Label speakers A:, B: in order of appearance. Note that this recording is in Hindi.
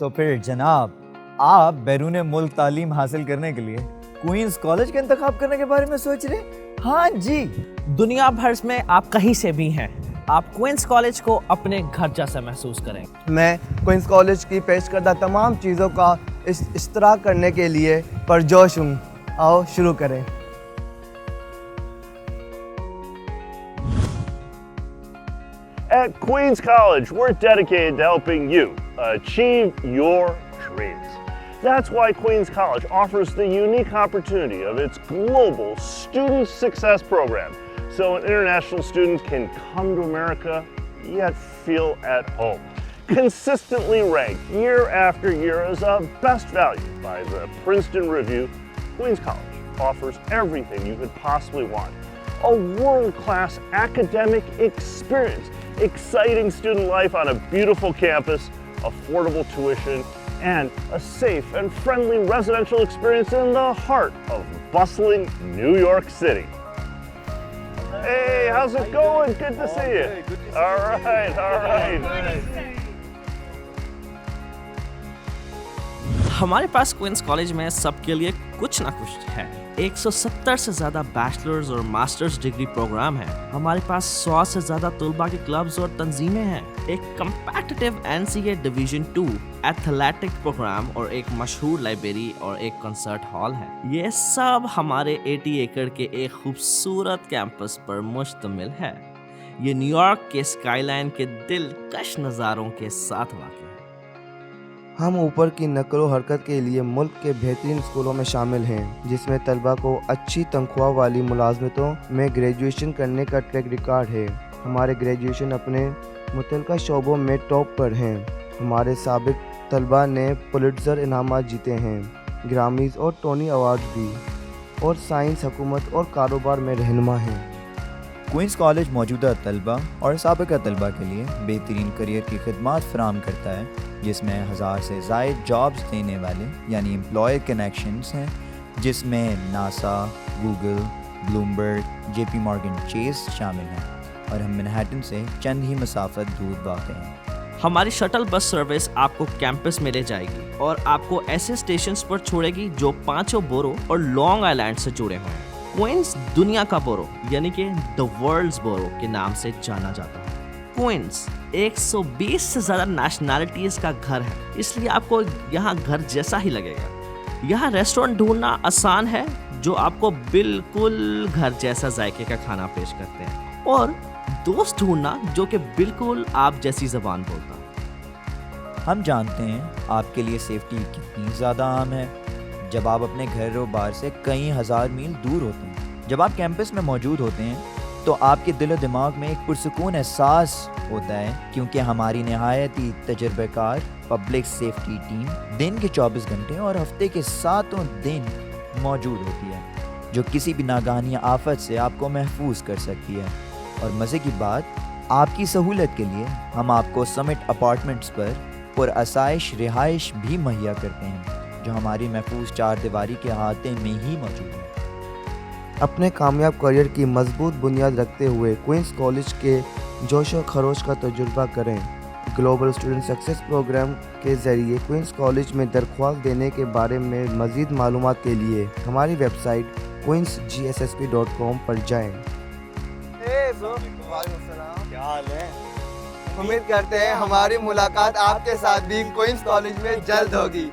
A: तो फिर जनाब आप बैरून मुल्क तालीम हासिल करने के लिए क्वींस कॉलेज का इंतखाब करने के बारे में सोच रहे हाँ? जी।
B: दुनिया भर में आप कहीं से भी हैं आप क्वींस कॉलेज को अपने घर जैसा महसूस करें।
C: मैं क्वींस कॉलेज की पेश करदा तमाम चीज़ों का इस इश्तराक करने के लिए परजोश हूँ। आओ शुरू करें।
D: At Queens College, we're dedicated to helping you achieve your dreams. That's why Queens College offers the unique opportunity of its global student success program so an international student can come to America yet feel at home. Consistently ranked year after year as a best value by the Princeton Review, Queens College offers everything you could possibly want a world class academic experience, exciting student life on a beautiful campus, affordable tuition, and a safe and friendly residential experience in the heart of bustling New York City. Hey, how's it going? Good to see you. All right, all right.
B: हमारे पास क्वींस कॉलेज में सबके लिए कुछ ना कुछ है। 170 से ज़्यादा बैचलर्स और मास्टर्स डिग्री प्रोग्राम है। हमारे पास 100 से ज़्यादा तलबा के क्लब्स और तंजीमें हैं। एक competitive NCA division two athletic programme और एक मशहूर लाइब्रेरी और एक कंसर्ट हॉल है। ये सब हमारे 80 एकड़ के एक खूबसूरत कैंपस पर मुश्तमिल है। ये न्यूयॉर्क के स्काईलाइन के दिलकश नज़ारों के साथ वाक़ है।
C: हम ऊपर की नकलो हरकत के लिए मुल्क के बेहतरीन स्कूलों में शामिल हैं, जिसमें तलबा को अच्छी तनख्वाह वाली मुलाजमतों में ग्रेजुएशन करने का ट्रैक रिकॉर्ड है। हमारे ग्रेजुएशन अपने मुतलका शोबों में टॉप पर हैं। हमारे सबक तलबा ने पुलिट्ज़र इनाम जीते हैं, ग्रामीज और टोनी अवार्ड भी, और साइंस, हुकूमत और कारोबार में रहनमा हैं।
A: क्वींस कॉलेज मौजूदा तलबा और सबका तलबा के लिए बेहतरीन करियर की खदमात फराम करता है, जिसमें हज़ार से जायद जॉब्स देने वाले, यानी एम्प्लॉय कनेक्शंस हैं, जिसमें NASA, Google, Bloomberg J P Morgan Chase शामिल हैं और हम मैनहट्टन से चंद ही मसाफत दूर वाक़ हैं।
B: हमारी शटल बस सर्विस आपको कैंपस में ले जाएगी और आपको ऐसे स्टेशन पर छोड़ेगी जो पाँचों बोरो और लॉन्ग आइलैंड से जुड़े हैं। क्वींस दुनिया का बोरो, यानी कि द वर्ल्ड्स बोरो के नाम से जाना जाता है। क्वींस 120 से ज़्यादा नेशनैलिटीज़ का घर है। इसलिए आपको यहाँ घर जैसा ही लगेगा। यहाँ रेस्टोरेंट ढूंढना आसान है, जो आपको बिल्कुल घर जैसा जायके का खाना पेश करते हैं। और दोस्त ढूंढना, जो कि बिल्कुल आप जैसी जबान बोलता।
A: हम जानते हैं, आपके लिए सेफ्टी कितनी ज़्यादा आम है। जब आप अपने घर और बाहर से कई हज़ार मील दूर होते हैं, जब आप कैंपस में मौजूद होते हैं तो आपके दिल और दिमाग में एक पुरसकून एहसास होता है क्योंकि हमारी नहायत ही तजर्बाकार पब्लिक सेफ्टी टीम दिन के 24 घंटे और हफ़्ते के सातों दिन मौजूद होती है, जो किसी भी नागानी आफत से आपको महफूज कर सकती है। और मज़े की बात, आपकी सहूलत के लिए हम आपको समिट अपार्टमेंट्स पर पुरअसाइश रिहाइश भी मुहैया करते हैं। जो हमारी महफूज चार दीवारी के अहाते में ही मौजूद है।
C: अपने कामयाब करियर की मज़बूत बुनियाद रखते हुए क्वींस कॉलेज के जोश व खरोश का तजुर्बा करें। ग्लोबल स्टूडेंट सक्सेस प्रोग्राम के ज़रिए क्वींस कॉलेज में दरख्वास्त देने के बारे में मज़ीद मालूम के लिए हमारी website Queens G S S P dot com पर जाएँ क्या हाल है? उम्मीद करते हैं हमारी मुलाकात आपके साथ भी क्वींस कॉलेज में जल्द होगी।